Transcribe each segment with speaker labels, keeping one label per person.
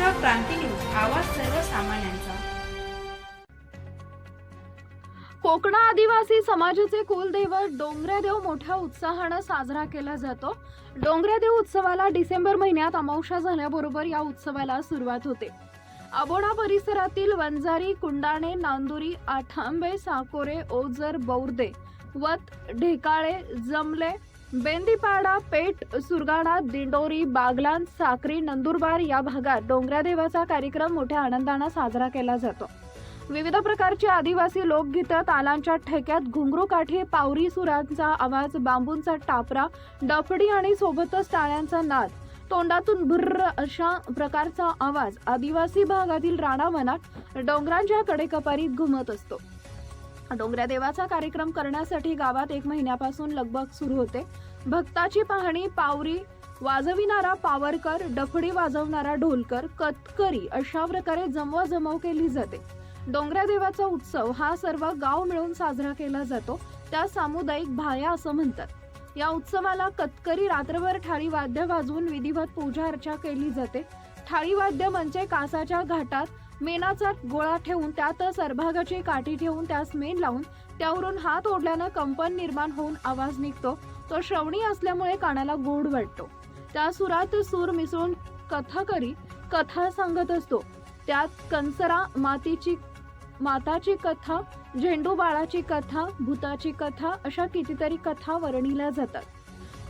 Speaker 1: Maharashtra Kranti news आवाज सर्वसामान्यांचा.
Speaker 2: कोकणा आदिवासी समाजाचे कुलदैवत डोंगरेदेव मोठ्या उत्साहानं साजरा केला जातो. डोंगऱ्यादेव उत्सवाला डिसेंबर महिन्यात अमावस्या झाल्याबरोबर या उत्सवाला सुरुवात होते. अबोणा परिसरातील वंजारी कुंडाणे नांदुरी आठांबे साकोरे ओझर बौर्दे वत ढेकाळे जमले बेंदीपाडा पेठ सुरगाणा दिंडोरी बागलान साक्री नंदुरबार या भागात डोंगऱ्यादेवाचा कार्यक्रम मोठ्या आनंदानं साजरा केला जातो. विविध प्रकारची आदिवासी लोकगीतं तालांच्या ठेक्यात घुंगरू काठी पावरी सुरांचा आवाज बांबूंचा टापरा डफडी आणि सोबतच टाळ्यांचा नाद. तोंडातून भुर्र अशा प्रकारचा आवाज आदिवासी भागातील राणावनात डोंगरांच्या कडेकपारीत घुमत असतो. डोंगऱ्या देवाचा कार्यक्रम करण्यासाठी गावात एक महिन्यापासून लगबग सुरू होते. भक्ताची पाहणी पावरी वाजविणारा पावरकर डफडी वाजवणारा ढोलकर कतकरी अशा प्रकारे जमवाजमव केली जाते. डोंगऱ्या देवाचा उत्सव हा सर्व गाव मिळून साजरा केला जातो. त्या सामुदायिक भाया असं म्हणतात. या उत्सवाला कतकरी रात्रभर ठाळी वाद्य वाजवून विधिवत पूजा अर्चा केली जाते. ठाळी वाद्य म्हणजे कासाच्या घाटात मेणाचा गोळा ठेवून त्यात सरभागाची काठी ठेवून त्यास मेण लावून त्यावरून हात ओढल्यानं कंपन निर्माण होऊन आवाज निघतो. तो श्रवणी असल्यामुळे कानाला गोड वाटतो. त्या सुरात सूर मिसळून कथाकरी कथा सांगत असतो. त्यात कंसरा मातीची माताची कथा झेंडू बाळाची कथा भूताची कथा अशा कितीतरी कथा वर्णिल्या जातात.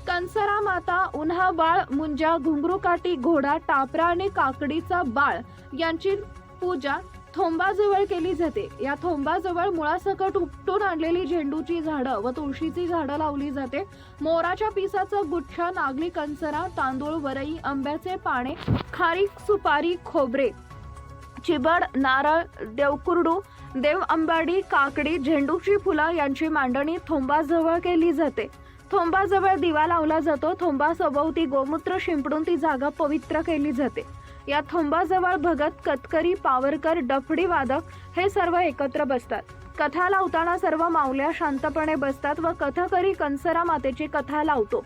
Speaker 2: कंसरा माता उन्हा बाळ मुंजा घुंगरू काठी घोडा टापरा आणि काकडीचा बाळ यांची पूजा थोंबाजवळ केली जाते. या थोंबाजवळ मुळासकट उपटून आणलेली झेंडूची झाडं व तुळशीची झाडं लावली जाते. मोराच्या पिसाचं गुच्छा नागली कंसरा तांदूळ वरई आंब्याचे पाने खारीक सुपारी खोबरे चिबड नारळ देवकुरडू देव अंबाडी काकडी झेंडूची फुलं यांची मांडणी थोंबाजवळ केली जाते. थोंबाजवळ दिवा लावला जातो. थोंबा सभोवती गोमूत्र शिंपडून ती जागा पवित्र केली जाते. या थोंबाजवळ भगत कतकरी पावरकर डफडी वादक हे सर्व एकत्र बसतात. कथा लावताना सर्व मावल्या शांतपणे बसतात व कथकरी कंसरा मातेची कथा लावतो.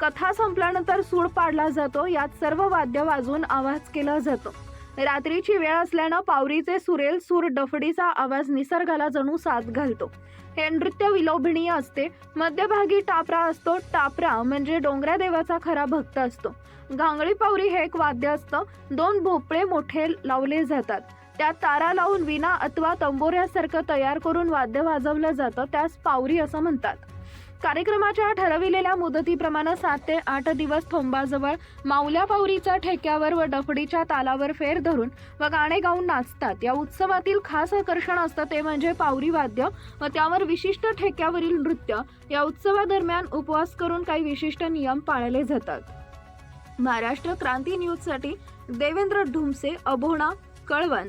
Speaker 2: कथा संपल्यानंतर सूड पाडला जातो यात सर्व वाद्य वाजवून आवाज केला जातो. रात्रीची वेळ असल्यानं पावरीचे सुरेल सूर डफडीचा आवाज निसर्गाला जणू साथ घालतो. हे नृत्य विलोभनीय असते. मध्यभागी टापरा असतो. टापरा म्हणजे डोंगऱ्या देवाचा खरा भक्त असतो. घांगळी पावरी हे एक वाद्य असतं. दोन भोपळे मोठे लावले जातात. त्यात तारा लावून विना अथवा तंबोऱ्यासारखं तयार करून वाद्य वाजवलं जातं. त्यास पावरी असं म्हणतात. कार्यक्रमाच्या ठरविलेल्या मुदतीप्रमाणे सात ते आठ दिवस थोंबाजवळ माऊल्या पावरीच्या ठेक्यावर व डफडीच्या तालावर फेर धरून व गाणे गाऊन नाचतात. या उत्सवातील खास आकर्षण असतं ते म्हणजे पावरी वाद्य व त्यावर विशिष्ट ठेक्यावरील नृत्य. या उत्सवादरम्यान उपवास करून काही विशिष्ट नियम पाळले जातात. महाराष्ट्र क्रांती न्यूजसाठी देवेंद्र ढुमसे अभोणा कळवण.